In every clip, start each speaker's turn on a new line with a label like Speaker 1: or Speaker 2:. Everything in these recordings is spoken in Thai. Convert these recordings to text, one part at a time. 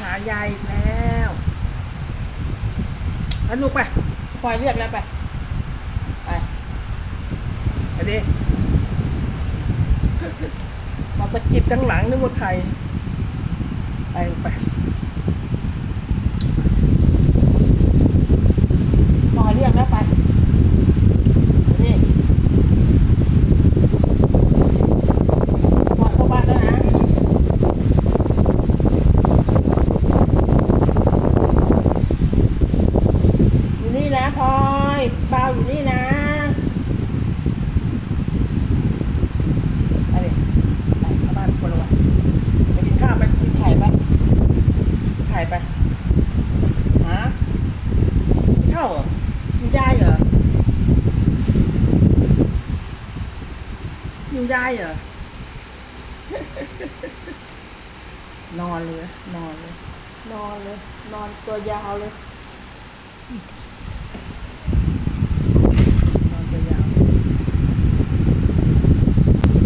Speaker 1: หายายอีกแล้วแล้วลูกไปปล่อยเรียกแล้วไป ไปไปดิมาสะกิดทั้งหลังนึกว่าใคร ไปไปล่อยเรียกแล้วไปไปดิปล่อยเข้าบ้านแล้วนะ อยู่นี่นะพลอ ยเบาอยู่นี่นะไปดิไปเข้าบ้านคนละวันไปกินข้าวไปกินไข่ไปกินไข่ไปฮะกินข้าวเหรอกินยายเหรออยู่ยายเหรอนอนเลย นอนเลย นอนเลย นอนตัวยาวเลย นอนตัวยาว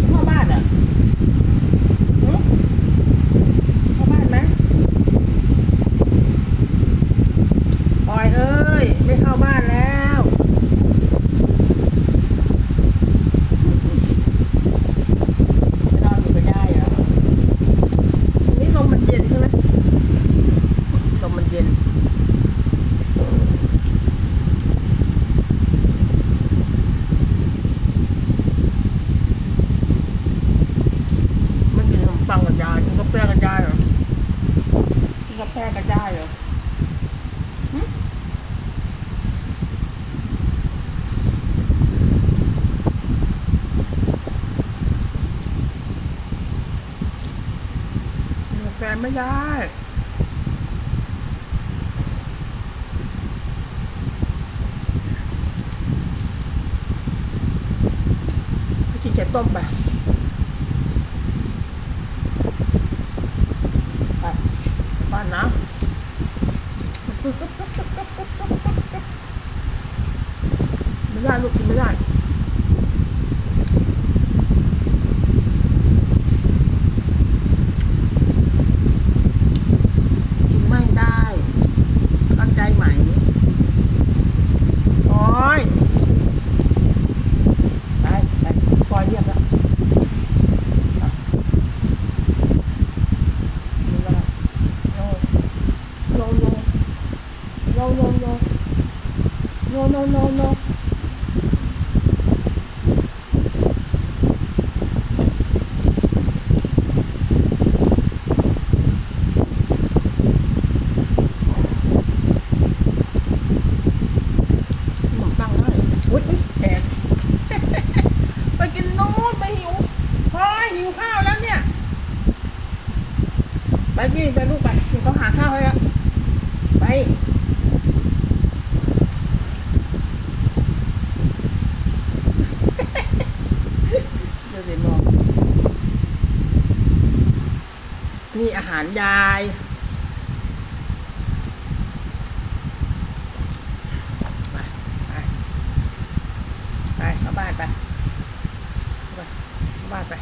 Speaker 1: เข้าบ้านเหรอหึเข้าบ้านไหมปล่อยเอ้ย ไม่เข้าบ้านแล้วจะนอนอยู่กับยายเหรอวันนี้ลมมันเย็นใช่ไหมลมมันเย็น ไม่กินขนมปังกับยายกินกาแฟกับยายเหรอกินกาแฟกับยายเหรอหึกิ นกาแฟไม่ได้พี่จีเจ็ต้มไปไปบ้านนะไม่ได้ลูกกินไม่ได้ no no no no no no no ไปลูกไปเดี๋ยวเขาหาข้าวให้ละไป นี่อาหารยาย ไป ไป ไปเข้าบ้านไป เข้าบ้านไป